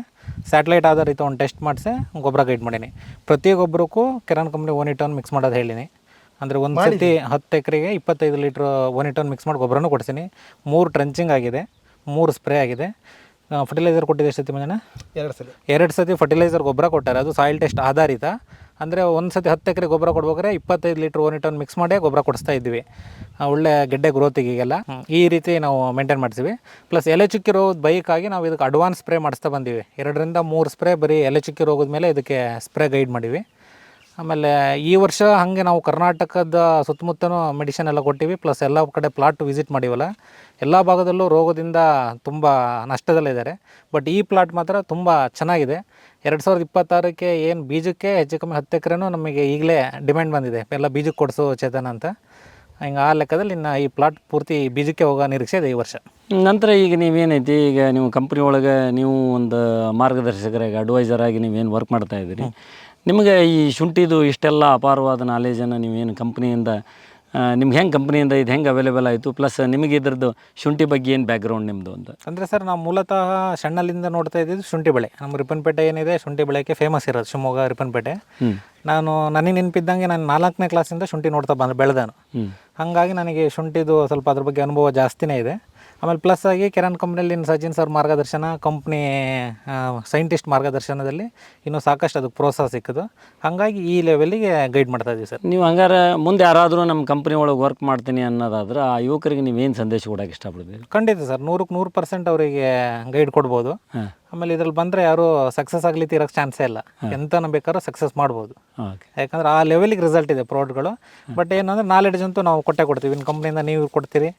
ಸ್ಯಾಟಲೈಟ್ ಆಧಾರಿತ ಒಂದು ಟೆಸ್ಟ್ ಮಾಡಿಸಿ ಗೊಬ್ಬರ ಗೈಡ್ ಮಾಡೀನಿ. ಪ್ರತಿ ಗೊಬ್ಬರಕ್ಕೂ ಕೆರಾನ್ ಕಂಪ್ನಿ ಒನ್ ಮಿಕ್ಸ್ ಮಾಡೋದು ಹೇಳಿನಿ. ಅಂದರೆ ಒಂದು ಸರ್ತಿ ಹತ್ತು ಎಕರೆಗೆ ಇಪ್ಪತ್ತೈದು ಲೀಟ್ರ್ ಒನ್ ಮಿಕ್ಸ್ ಮಾಡಿ ಗೊಬ್ಬರನೂ ಕೊಡ್ಸೀನಿ. ಮೂರು ಟ್ರೆಂಚಿಂಗ್ ಆಗಿದೆ ಮೂರು ಸ್ಪ್ರೇ ಆಗಿದೆ. ಫರ್ಟಿಲೈಸರ್ ಕೊಟ್ಟಿದೆ ಎಷ್ಟು ಸತಿ ಮಂಜಣ್ಣ? ಎರಡು ಸಲ ಎರಡು ಸತಿ ಫರ್ಟಿಲೈಸರ್ ಗೊಬ್ಬರ ಕೊಟ್ಟಾರೆ. ಅದು ಸಾಯಿಲ್ ಟೆಸ್ಟ್ ಆಧಾರಿತ. ಅಂದರೆ ಒಂದು ಸತಿ ಹತ್ತು ಎಕರೆ ಗೊಬ್ಬರ ಕೊಡ್ಬೇಕಾದ್ರೆ ಇಪ್ಪತ್ತೈದು ಲೀಟ್ರ್ ಒನ್ ಟನ್ ಮಿಕ್ಸ್ ಮಾಡೇ ಗೊಬ್ಬರ ಕೊಡಿಸ್ತಾ ಇದ್ವಿ. ಒಳ್ಳೆ ಗೆಡ್ಡೆ ಗ್ರೋತಿಗೆಲ್ಲ ಈ ರೀತಿ ನಾವು ಮೇಂಟೈನ್ ಮಾಡ್ತೀವಿ ಪ್ಲಸ್ ಎಲೆ ಚುಕ್ಕಿ ರೋಗದ ಬೈಕಾಗಿ ನಾವು ಇದಕ್ಕೆ ಅಡ್ವಾನ್ಸ್ ಸ್ಪ್ರೇ ಮಾಡಿಸ್ತಾ ಬಂದೀವಿ. ಎರಡರಿಂದ ಮೂರು ಸ್ಪ್ರೇ ಬರೀ ಎಲೆ ಚುಕ್ಕಿ ರೋಗದ ಮೇಲೆ ಇದಕ್ಕೆ ಸ್ಪ್ರೇ ಗೈಡ್ ಮಾಡೀವಿ. ಆಮೇಲೆ ಈ ವರ್ಷ ಹಾಗೆ ನಾವು ಕರ್ನಾಟಕದ ಸುತ್ತಮುತ್ತನೂ ಮೆಡಿಸಿನ್ ಎಲ್ಲ ಕೊಟ್ಟಿವಿ ಪ್ಲಸ್ ಎಲ್ಲ ಕಡೆ ಪ್ಲಾಟ್ ವಿಸಿಟ್ ಮಾಡಿವಲ್ಲ ಎಲ್ಲ ಭಾಗದಲ್ಲೂ ರೋಗದಿಂದ ತುಂಬ ನಷ್ಟದಲ್ಲಿದ್ದಾರೆ ಬಟ್ ಈ ಪ್ಲಾಟ್ ಮಾತ್ರ ತುಂಬ ಚೆನ್ನಾಗಿದೆ. ಎರಡು ಸಾವಿರದ ಇಪ್ಪತ್ತಾರಕ್ಕೆ ಏನು ಬೀಜಕ್ಕೆ ಹೆಚ್ಚು ಕಮ್ಮಿ ಹತ್ತು ಎಕರೆನೂ ನಮಗೆ ಈಗಲೇ ಡಿಮ್ಯಾಂಡ್ ಬಂದಿದೆ. ಎಲ್ಲ ಬೀಜಕ್ಕೆ ಕೊಡಿಸು ಚೇತನ ಅಂತ. ಹಿಂಗೆ ಆ ಲೆಕ್ಕದಲ್ಲಿ ಇನ್ನು ಈ ಪ್ಲಾಟ್ ಪೂರ್ತಿ ಬೀಜಕ್ಕೆ ಹೋಗೋ ನಿರೀಕ್ಷೆ ಇದೆ ಈ ವರ್ಷ. ನಂತರ ಈಗ ನೀವೇನೈತಿ? ಈಗ ನೀವು ಕಂಪ್ನಿ ಒಳಗೆ ನೀವು ಒಂದು ಮಾರ್ಗದರ್ಶಕರಾಗಿ ಅಡ್ವೈಸರ್ ಆಗಿ ನೀವೇನು ವರ್ಕ್ ಮಾಡ್ತಾ ಇದ್ದೀರಿ? ನಿಮಗೆ ಈ ಶುಂಠಿದು ಇಷ್ಟೆಲ್ಲ ಅಪಾರವಾದ ನಾಲೇಜನ್ನು ನೀವೇನು ಕಂಪ್ನಿಯಿಂದ ನಿಮ್ಗೆ ಹೆಂಗೆ ಕಂಪ್ನಿಯಿಂದ ಇದು ಹೆಂಗೆ ಅವೈಲೇಬಲ್ ಆಯಿತು? ಪ್ಲಸ್ ನಿಮಗೆ ಇದ್ರದ್ದು ಶುಂಠಿ ಬಗ್ಗೆ ಏನು ಬ್ಯಾಕ್ಗ್ರೌಂಡ್ ನಿಮ್ಮದು ಅಂತ? ಅಂದರೆ ಸರ್ ನಾವು ಮೂಲತಃ ಸಣ್ಣಲ್ಲಿಂದ ನೋಡ್ತಾ ಇದ್ದಿದ್ದು ಶುಂಠಿ ಬೆಳೆ. ನಮ್ಮ ರಿಪ್ಪನ್ಪೇಟೆ ಏನಿದೆ ಶುಂಠಿ ಬೆಳೆಗೆ ಫೇಮಸ್ ಇರೋದು ಶಿವಮೊಗ್ಗ ರಿಪ್ಪನ್ಪೇಟೆ. ನಾನು ನನಗೆ ನೆನಪಿದ್ದಂಗೆ ನಾನು ನಾಲ್ಕನೇ ಕ್ಲಾಸಿಂದ ಶುಂಠಿ ನೋಡ್ತಾ ಬಂದು ಬೆಳೆದಾನು. ಹಾಗಾಗಿ ನನಗೆ ಶುಂಠಿದು ಸ್ವಲ್ಪ ಅದ್ರ ಬಗ್ಗೆ ಅನುಭವ ಜಾಸ್ತಿನೇ ಇದೆ. ಆಮೇಲೆ ಪ್ಲಸ್ ಆಗಿ ಕೆರಾನ್ ಕಂಪ್ನಿಯಲ್ಲಿ ಸಚಿನ್ ಸರ್ ಮಾರ್ಗದರ್ಶನ ಕಂಪ್ನಿ ಸೈಂಟಿಸ್ಟ್ ಮಾರ್ಗದರ್ಶನದಲ್ಲಿ ಇನ್ನೂ ಸಾಕಷ್ಟು ಅದಕ್ಕೆ ಪ್ರೋತ್ಸಾಹ ಸಿಕ್ಕಿತು ಹಾಗಾಗಿ ಈ ಲೆವೆಲಿಗೆ ಗೈಡ್ ಮಾಡ್ತಾ ಇದ್ದೀವಿ ಸರ್ ನೀವು ಹಂಗಾರೆ ಮುಂದೆ ಯಾರಾದರೂ ನಮ್ಮ ಕಂಪ್ನಿ ಒಳಗೆ ವರ್ಕ್ ಮಾಡ್ತೀನಿ ಅನ್ನೋದಾದ್ರೆ ಆ ಯುವಕರಿಗೆ ನೀವೇನು ಸಂದೇಶ ಕೊಡೋಕೆ ಇಷ್ಟಪಡ್ತೀವಿ ಖಂಡಿತ ಸರ್ ನೂರಕ್ಕೆ ನೂರು ಪರ್ಸೆಂಟ್ ಅವರಿಗೆ ಗೈಡ್ ಕೊಡ್ಬೋದು. ಆಮೇಲೆ ಇದ್ರಲ್ಲಿ ಬಂದರೆ ಯಾರು ಸಕ್ಸಸ್ ಆಗ್ಲಿಕ್ಕೆ ಇರೋಕ್ಕೆ ಚಾನ್ಸೇ ಇಲ್ಲ. ಎಂತನ ಬೇಕಾದ್ರೂ ಸಕ್ಸಸ್ ಮಾಡ್ಬೋದು. ಯಾಕಂದ್ರೆ ಆ ಲೆವೆಲಿಗೆ ರಿಸಲ್ಟ್ ಇದೆ ಪ್ರಾಡಕ್ಟ್ಗಳು ಬಟ್ ಏನಂದ್ರೆ ನಾಲೆಡ್ಜ್ ಅಂತೂ ನಾವು ಕೊಟ್ಟೆ ಕೊಡ್ತೀವಿ. ಇನ್ನು ಕಂಪ್ನಿಯಿಂದ ನೀವು ಕೊಡ್ತೀರಿ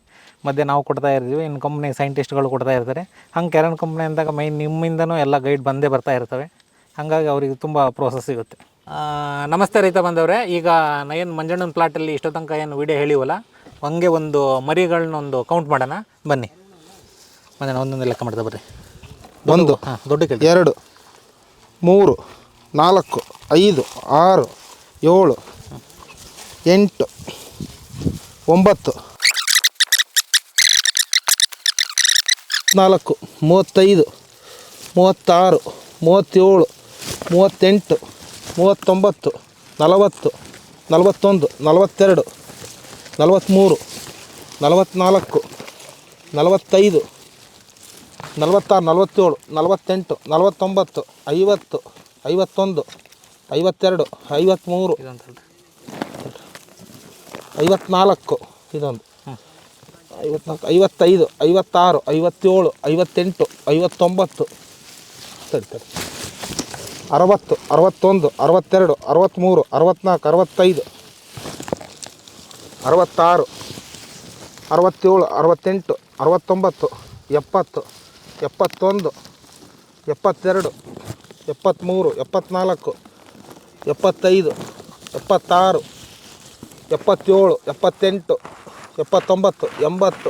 ಮಧ್ಯೆ ನಾವು ಕೊಡ್ತಾ ಇರ್ತೀವಿ. ಇನ್ನು ಕಂಪ್ನಿ ಸೈಂಟಿಸ್ಟ್ಗಳು ಕೊಡ್ತಾ ಇರ್ತಾರೆ. ಹಂಗೆ ಕೆರನ್ ಕಂಪ್ನಿ ಅಂದಾಗ ಮೈನ್ ನಿಮ್ಮಿಂದನೂ ಎಲ್ಲ ಗೈಡ್ ಬಂದೇ ಬರ್ತಾ ಇರ್ತವೆ. ಹಾಗಾಗಿ ಅವರಿಗೆ ತುಂಬ ಪ್ರೋಸೆಸ್ ಸಿಗುತ್ತೆ. ನಮಸ್ತೆ ರೈತ ಬಂದವರೇ. ಈಗ ಏನು ಮಂಜಣ್ಣನ ಪ್ಲಾಟಲ್ಲಿ ಇಷ್ಟೋ ತನಕ ಏನು ವಿಡಿಯೋ ಹೇಳಿವಲ್ಲ? ಹಂಗೆ ಒಂದು ಮರಿಗಳನ್ನ ಒಂದು ಕೌಂಟ್ ಮಾಡೋಣ. ಬನ್ನಿ. ಮಂಜಣ್ಣ ಒಂದೊಂದು ಲೆಕ್ಕ ಮಾಡ್ತಾ ಬರ್ರಿ. ಒಂದು ದೊಡ್ಡ ಎರಡು ಮೂರು ನಾಲ್ಕು ಐದು ಆರು ಏಳು ಎಂಟು ಒಂಬತ್ತು ನಾಲ್ಕು ಮೂವತ್ತೈದು ಮೂವತ್ತಾರು ಮೂವತ್ತೇಳು ಮೂವತ್ತೆಂಟು ಮೂವತ್ತೊಂಬತ್ತು ನಲವತ್ತು ನಲವತ್ತೊಂದು ನಲವತ್ತೆರಡು ನಲವತ್ತ್ಮೂರು ನಲವತ್ತ್ನಾಲ್ಕು ನಲವತ್ತೈದು ನಲವತ್ತಾರು, ನಲವತ್ತೇಳು, ನಲವತ್ತೆಂಟು, ನಲವತ್ತೊಂಬತ್ತು, ಐವತ್ತು, ಐವತ್ತೊಂದು, ಐವತ್ತೆರಡು ಐವತ್ತ್ಮೂರು ಐವತ್ನಾಲ್ಕು, ಇದೊಂದು. ಐವತ್ನಾಲ್ಕು, ಐವತ್ತೈದು, ಐವತ್ತಾರು, ಐವತ್ತೇಳು, ಐವತ್ತೆಂಟು, ಐವತ್ತೊಂಬತ್ತು. ಸರಿ ಸರಿ. ಅರವತ್ತು, ಅರವತ್ತೊಂದು, ಅರವತ್ತೆರಡು ಅರವತ್ತ್ಮೂರು ಅರವತ್ತ್ನಾಲ್ಕು ಅರವತ್ತೈದು. ಅರವತ್ತಾರು, ಅರವತ್ತೇಳು, ಅರವತ್ತೆಂಟು, ಅರವತ್ತೊಂಬತ್ತು, ಎಪ್ಪತ್ತು ಎಪ್ಪತ್ತೊಂದು ಎಪ್ಪತ್ತೆರಡು ಎಪ್ಪತ್ತ್ಮೂರು ಎಪ್ಪತ್ತ್ನಾಲ್ಕು ಎಪ್ಪತ್ತೈದು ಎಪ್ಪತ್ತಾರು ಎಪ್ಪತ್ತೇಳು ಎಪ್ಪತ್ತೆಂಟು ಎಪ್ಪತ್ತೊಂಬತ್ತು ಎಂಬತ್ತು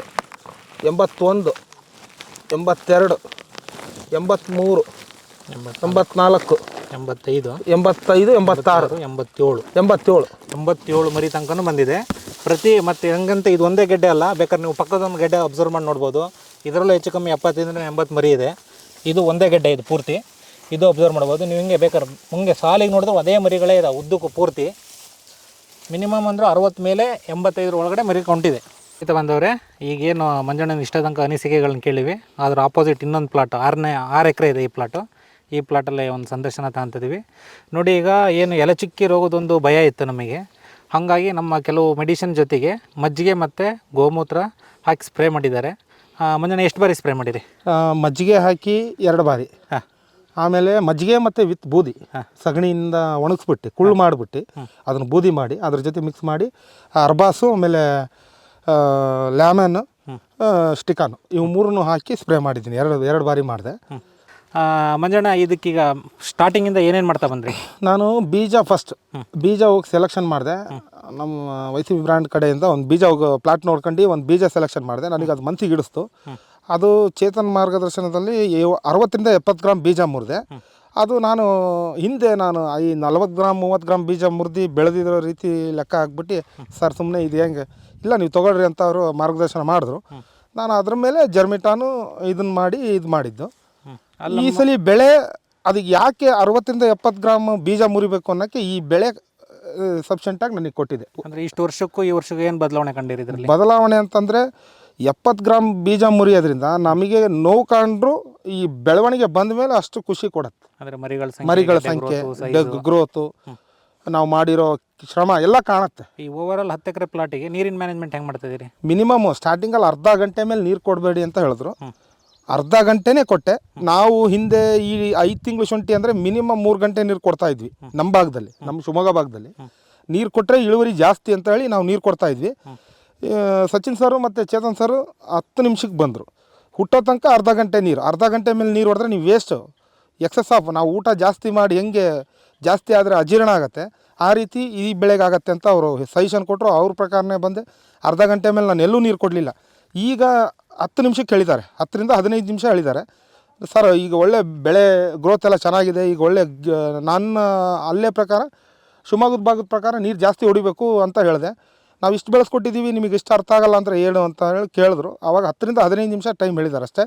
ಎಂಬತ್ತೊಂದು ಎಂಬತ್ತೆರಡು ಎಂಬತ್ತ್ಮೂರು ಎಂಬತ್ನಾಲ್ಕು ಎಂಬತ್ತೈದು ಎಂಬತ್ತೈದು ಎಂಬತ್ತಾರು ಎಂಬತ್ತೇಳು ಎಂಬತ್ತೇಳು. ಎಂಬತ್ತೇಳು ಮರಿ ತನಕನೂ ಬಂದಿದೆ. ಪ್ರತಿ ಮತ್ತು ಹೆಂಗಂತ ಇದು ಒಂದೇ ಗೆಡ್ಡೆ ಅಲ್ಲ ಬೇಕಾದ್ರೆ ನೀವು ಪಕ್ಕದೊಂದು ಗೆಡ್ಡೆ ಅಬ್ಸರ್ವ್ ಮಾಡಿ ನೋಡ್ಬೋದು. ಇದರಲ್ಲೂ ಹೆಚ್ಚು ಕಮ್ಮಿ ಎಪ್ಪತ್ತೈದರಿಂದ ಎಂಬತ್ತು ಮರಿ ಇದೆ. ಇದು ಒಂದೇ ಗೆಡ್ಡೆ ಇದು ಪೂರ್ತಿ. ಇದು ಅಬ್ಸರ್ವ್ ಮಾಡ್ಬೋದು. ನೀವು ಹಿಂಗೆ ಬೇಕಾದ್ರೆ ಮುಂಗೆ ಸಾಲಿಗೆ ನೋಡಿದ್ರೆ ಅದೇ ಮರಿಗಳೇ ಇದೆ ಉದ್ದಕ್ಕೂ ಪೂರ್ತಿ. ಮಿನಿಮಮ್ ಅಂದ್ರೆ ಅರವತ್ತು ಮೇಲೆ ಎಂಬತ್ತೈದರ ಒಳಗಡೆ ಮರಿ ಕೌಂಟಿದೆ ಈತ ಬಂದವ್ರೆ, ಈಗೇನು ಮಂಜಣ್ಣನ ಇಷ್ಟ ತನಕ ಅನಿಸಿಕೆಗಳನ್ನ ಕೇಳಿವಿ. ಅದ್ರ ಆಪೋಸಿಟ್ ಇನ್ನೊಂದು ಪ್ಲಾಟ್ ಆರನೇ, ಆರು ಎಕರೆ ಇದೆ ಈ ಪ್ಲಾಟು ಈ ಪ್ಲಾಟಲ್ಲೇ ಒಂದು ಸಂದರ್ಶನ ತಗೊಂತಿದ್ದೀವಿ ನೋಡಿ ಈಗ ಏನು ಎಲೆ ಚಿಕ್ಕಿ ರೋಗದೊಂದು ಭಯ ಇತ್ತು ನಮಗೆ. ಹಾಗಾಗಿ ನಮ್ಮ ಕೆಲವು ಮೆಡಿಸಿನ್ ಜೊತೆಗೆ ಮಜ್ಜಿಗೆ ಮತ್ತು ಗೋಮೂತ್ರ ಹಾಕಿ ಸ್ಪ್ರೇ ಮಾಡಿದ್ದಾರೆ. ಮಂಜಣ್ಣ ಎಷ್ಟು ಬಾರಿ ಸ್ಪ್ರೇ ಮಾಡಿರಿ? ಮಜ್ಜಿಗೆ ಹಾಕಿ ಎರಡು ಬಾರಿ. ಹಾಂ. ಆಮೇಲೆ ಮಜ್ಜಿಗೆ ಮತ್ತು ವಿತ್ ಬೂದಿ. ಸಗಣಿಯಿಂದ ಒಣಗಿಸ್ಬಿಟ್ಟು ಕುಳ್ಳು ಮಾಡಿಬಿಟ್ಟು. ಅದನ್ನು ಬೂದಿ ಮಾಡಿ ಅದ್ರ ಜೊತೆ ಮಿಕ್ಸ್ ಮಾಡಿ ಅರ್ಬಾಸು ಆಮೇಲೆ ಲ್ಯಾಮನ್ ಸ್ಟಿಕಾನು. ಇವು ಮೂರನ್ನು ಹಾಕಿ ಸ್ಪ್ರೇ ಮಾಡಿದ್ದೀನಿ. ಎರಡು ಎರಡು ಬಾರಿ ಮಾಡಿದೆ. ಮಂಜಣ್ಣ ಇದಕ್ಕೀಗ ಸ್ಟಾರ್ಟಿಂಗಿಂದ ಏನೇನು ಮಾಡ್ತಾ ಬಂದ್ರಿ? ನಾನು ಬೀಜ ಫಸ್ಟ್ ಬೀಜ ಹೋಗಿ ಸೆಲೆಕ್ಷನ್ ಮಾಡಿದೆ. ನಮ್ಮ ವೈಸಿ ಬ್ರ್ಯಾಂಡ್ ಕಡೆಯಿಂದ ಒಂದು ಬೀಜ ಹೋಗಿ ಪ್ಲಾಟ್ ನೋಡ್ಕೊಂಡು ಒಂದು ಬೀಜ ಸೆಲೆಕ್ಷನ್ ಮಾಡಿದೆ. ನನಗೆ ಅದು ಮನ್ಸಿಗೆ ಇಡಿಸ್ತು ಅದು ಚೇತನ್ ಮಾರ್ಗದರ್ಶನದಲ್ಲಿ ಅರವತ್ತರಿಂದ ಎಪ್ಪತ್ತು ಗ್ರಾಮ್ ಬೀಜ ಮುರಿದೆ. ಅದು ನಾನು ಹಿಂದೆ ನಾನು ಈ ನಲ್ವತ್ತು ಗ್ರಾಮ್ ಮೂವತ್ತು ಗ್ರಾಮ್ ಬೀಜ ಮುರಿದು ಬೆಳೆದಿರೋ ರೀತಿ ಲೆಕ್ಕ ಹಾಕ್ಬಿಟ್ಟು ಸರ್ ಸುಮ್ಮನೆ ಇದು ಹೆಂಗೆ? ಇಲ್ಲ ನೀವು ತೊಗೊಳ್ರಿ ಅಂತ ಅವರು ಮಾರ್ಗದರ್ಶನ ಮಾಡಿದ್ರು. ನಾನು ಅದ್ರ ಮೇಲೆ ಜರ್ಮಿಟಾನು ಇದನ್ನು ಮಾಡಿ ಇದು ಮಾಡಿದ್ದು. ಈ ಸಲ ಬೆಳೆ ಅದಕ್ಕೆ ಯಾಕೆ ಅರವತ್ತರಿಂದ ಎಪ್ಪತ್ತು ಗ್ರಾಮ್ ಬೀಜ ಮುರಿಬೇಕು ಅನ್ನೋಕ್ಕೆ ಈ ಬೆಳೆ ಸಬ್ಸೆಂಟಾಗಿ ನನಗೆ ಕೊಟ್ಟಿದೆ. ಅಂದರೆ ಇಷ್ಟು ವರ್ಷಕ್ಕೂ ಈ ವರ್ಷಕ್ಕೂ ಏನು ಬದಲಾವಣೆ ಕಂಡಿರಿದ್ರೆ ಬದಲಾವಣೆ ಅಂತಂದರೆ ಎಪ್ಪತ್ತು ಗ್ರಾಮ್ ಬೀಜ ಮುರಿಯೋದ್ರಿಂದ ನಮಗೆ ನೋವು ಕಂಡ್ರು ಈ ಬೆಳವಣಿಗೆ ಬಂದ ಮೇಲೆ ಅಷ್ಟು ಖುಷಿ ಕೊಡುತ್ತೆ. ಅಂದರೆ ಮರಿಗಳ ಸಂಖ್ಯೆ ಮರಿಗಳ ಸಂಖ್ಯೆ ಗ್ರೋತು ನಾವು ಮಾಡಿರೋ ಶ್ರಮ ಎಲ್ಲ ಕಾಣುತ್ತೆ. ಈ ಓವರ್ ಆಲ್ ಹತ್ತು ಎಕರೆ ಪ್ಲಾಟಿಗೆ ನೀರಿನ ಮ್ಯಾನೇಜ್ಮೆಂಟ್ ಹೆಂಗೆ ಮಾಡ್ತಿದ್ದೀರಿ? ಮಿನಿಮಮ್ ಸ್ಟಾರ್ಟಿಂಗಲ್ಲಿ ಅರ್ಧ ಗಂಟೆ ಮೇಲೆ ನೀರು ಕೊಡಬೇಡಿ ಅಂತ ಹೇಳಿದ್ರು. ಅರ್ಧ ಗಂಟೆನೇ ಕೊಟ್ಟೆ. ನಾವು ಹಿಂದೆ ಈ ಐದು ತಿಂಗಳು ಶುಂಠಿ ಅಂದರೆ ಮಿನಿಮಮ್ ಮೂರು ಗಂಟೆ ನೀರು ಕೊಡ್ತಾ ಇದ್ವಿ ನಮ್ಮ ಭಾಗದಲ್ಲಿ ನಮ್ಮ ಶಿವಮೊಗ್ಗ ಭಾಗದಲ್ಲಿ. ನೀರು ಕೊಟ್ಟರೆ ಇಳುವರಿ ಜಾಸ್ತಿ ಅಂತ ಹೇಳಿ ನಾವು ನೀರು ಕೊಡ್ತಾ ಇದ್ವಿ. ಸಚಿನ್ ಸರ್ ಮತ್ತು ಚೇತನ್ ಸರ್ ಹತ್ತು ನಿಮಿಷಕ್ಕೆ ಬಂದರು. ಹುಟ್ಟೋ ತನಕ ಅರ್ಧ ಗಂಟೆ ನೀರು, ಅರ್ಧ ಗಂಟೆ ಮೇಲೆ ನೀರು ಹೊಡೆದ್ರೆ ನೀವು ವೇಸ್ಟು ಎಕ್ಸಸ್ ಆಫ್ ನಾವು ಊಟ ಜಾಸ್ತಿ ಮಾಡಿ ಹೆಂಗೆ ಜಾಸ್ತಿ ಆದರೆ ಅಜೀರ್ಣ ಆಗುತ್ತೆ, ಆ ರೀತಿ ಈ ಬೆಳೆಗೆ ಆಗತ್ತೆ ಅಂತ ಅವರು ಸಜೆಷನ್ ಕೊಟ್ಟರು ಅವ್ರ ಪ್ರಕಾರನೇ ಬಂದೆ. ಅರ್ಧ ಗಂಟೆ ಮೇಲೆ ನಾನು ಎಲ್ಲೂ ನೀರು ಕೊಡಲಿಲ್ಲ. ಈಗ ಹತ್ತು ನಿಮಿಷಕ್ಕೆ ಹೇಳಿದ್ದಾರೆ ಹತ್ತರಿಂದ ಹದಿನೈದು ನಿಮಿಷ ಹೇಳಿದ್ದಾರೆ. ಸರ್ ಈಗ ಒಳ್ಳೆ ಬೆಳೆ ಗ್ರೋತ್ ಎಲ್ಲ ಚೆನ್ನಾಗಿದೆ. ಈಗ ಒಳ್ಳೆ ನನ್ನ ಅಲ್ಲೇ ಪ್ರಕಾರ ಶಿವಮೊಗ್ಗದ ಭಾಗದ ಪ್ರಕಾರ ನೀರು ಜಾಸ್ತಿ ಹೊಡಿಬೇಕು ಅಂತ ಹೇಳಿದೆ. ನಾವು ಇಷ್ಟು ಬೆಳೆಸ್ಕೊಟ್ಟಿದ್ದೀವಿ ನಿಮಗೆ ಇಷ್ಟು ಅರ್ಥ ಆಗಲ್ಲ ಅಂದರೆ ಏನು ಅಂತ ಹೇಳಿ ಕೇಳಿದ್ರು. ಆವಾಗ ಹತ್ತರಿಂದ ಹದಿನೈದು ನಿಮಿಷ ಟೈಮ್ ಹೇಳಿದ್ದಾರೆ ಅಷ್ಟೇ.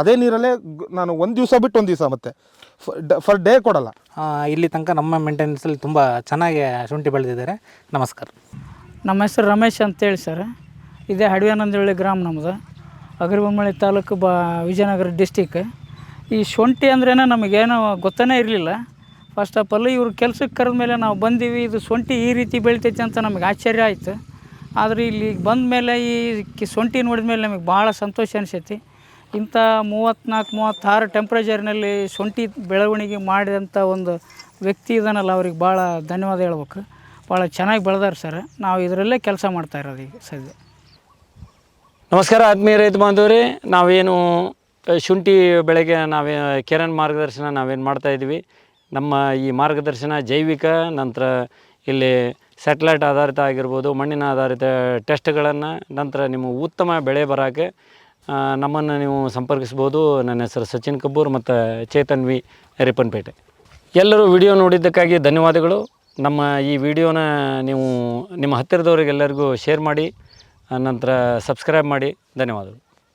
ಅದೇ ನೀರಲ್ಲೇ ನಾನು ಒಂದು ದಿವಸ ಬಿಟ್ಟು ಒಂದು ದಿವಸ ಮತ್ತೆ. ಫರ್ ಡೇ ಕೊಡಲ್ಲ. ಇಲ್ಲಿ ತನಕ ನಮ್ಮ ಮೇಂಟೆನೆನ್ಸಲ್ಲಿ ತುಂಬ ಚೆನ್ನಾಗಿ ಶುಂಠಿ ಬೆಳೆದಿದ್ದಾರೆ. ನಮಸ್ಕಾರ. ನಮ್ಮ ಹೆಸರು ರಮೇಶ್ ಅಂತೇಳಿ ಸರ್ ಇದೇ ಹಡವೇನಂದಳ್ಳಿ ಗ್ರಾಮ ನಮ್ಮದು ಅಗರಿಬೊಮ್ಮಳಿ ತಾಲೂಕು ಬಾ ವಿಜಯನಗರ ಡಿಸ್ಟಿಕ್ ಈ ಶುಂಠಿ ಅಂದ್ರೇ ನಮಗೇನು ಗೊತ್ತನೇ ಇರಲಿಲ್ಲ. ಫಸ್ಟ್ ಆಫ್ ಆಲ್ ಇವ್ರ ಕೆಲ್ಸಕ್ಕೆ ಕರೆದ ಮೇಲೆ ನಾವು ಬಂದೀವಿ, ಇದು ಶುಂಠಿ ಈ ರೀತಿ ಬೆಳಿತೈತೆ ಅಂತ ನಮಗೆ ಆಶ್ಚರ್ಯ ಆಯಿತು. ಆದರೆ ಇಲ್ಲಿ ಬಂದ ಮೇಲೆ ಈ ಶುಂಠಿ ನೋಡಿದ ಮೇಲೆ ನಮಗೆ ಭಾಳ ಸಂತೋಷ ಅನಿಸೈತಿ. ಇಂಥ ಮೂವತ್ತ್ನಾಲ್ಕು ಮೂವತ್ತಾರು ಟೆಂಪ್ರೇಚರ್ನಲ್ಲಿ ಶುಂಠಿ ಬೆಳವಣಿಗೆ ಮಾಡಿದಂಥ ಒಂದು ವ್ಯಕ್ತಿ ಇದನ್ನಲ್ಲ ಅವ್ರಿಗೆ ಭಾಳ ಧನ್ಯವಾದ ಹೇಳ್ಬೇಕು. ಭಾಳ ಚೆನ್ನಾಗಿ ಬೆಳೆದಾರೆ ಸರ್ ನಾವು ಇದರಲ್ಲೇ ಕೆಲಸ ಮಾಡ್ತಾ ಇರೋದು ಈಗ ಸದ್ಯ. ನಮಸ್ಕಾರ ಆತ್ಮೀಯ ರೈತ ಬಾಂಧವ್ರಿ, ನಾವೇನು ಶುಂಠಿ ಬೆಳೆಗೆ ನಾವೇ ಕಿರಣ್ ಮಾರ್ಗದರ್ಶನ ನಾವೇನು ಮಾಡ್ತಾ ಇದ್ವಿ ನಮ್ಮ ಈ ಮಾರ್ಗದರ್ಶನ ಜೈವಿಕ, ನಂತರ ಇಲ್ಲಿ ಸ್ಯಾಟಲೈಟ್ ಆಧಾರಿತ ಆಗಿರ್ಬೋದು, ಮಣ್ಣಿನ ಆಧಾರಿತ ಟೆಸ್ಟ್ಗಳನ್ನು, ನಂತರ ನಿಮ್ಮ ಉತ್ತಮ ಬೆಳೆ ಬರೋಕ್ಕೆ ನಮ್ಮನ್ನು ನೀವು ಸಂಪರ್ಕಿಸ್ಬೋದು. ನನ್ನ ಹೆಸರು ಸಚಿನ್ ಕಬ್ಬೂರ್, ಮತ್ತು ಚೇತನ್ ವಿ ರಿಪ್ಪನ್ಪೇಟೆ ಎಲ್ಲರೂ ವಿಡಿಯೋ ನೋಡಿದ್ದಕ್ಕಾಗಿ ಧನ್ಯವಾದಗಳು. ನಮ್ಮ ಈ ವಿಡಿಯೋನ ನೀವು ನಿಮ್ಮ ಹತ್ತಿರದವರಿಗೆಲ್ಲರಿಗೂ ಶೇರ್ ಮಾಡಿ. ನಂತರ ಸಬ್ಸ್ಕ್ರೈಬ್ ಮಾಡಿ. ಧನ್ಯವಾದಗಳು.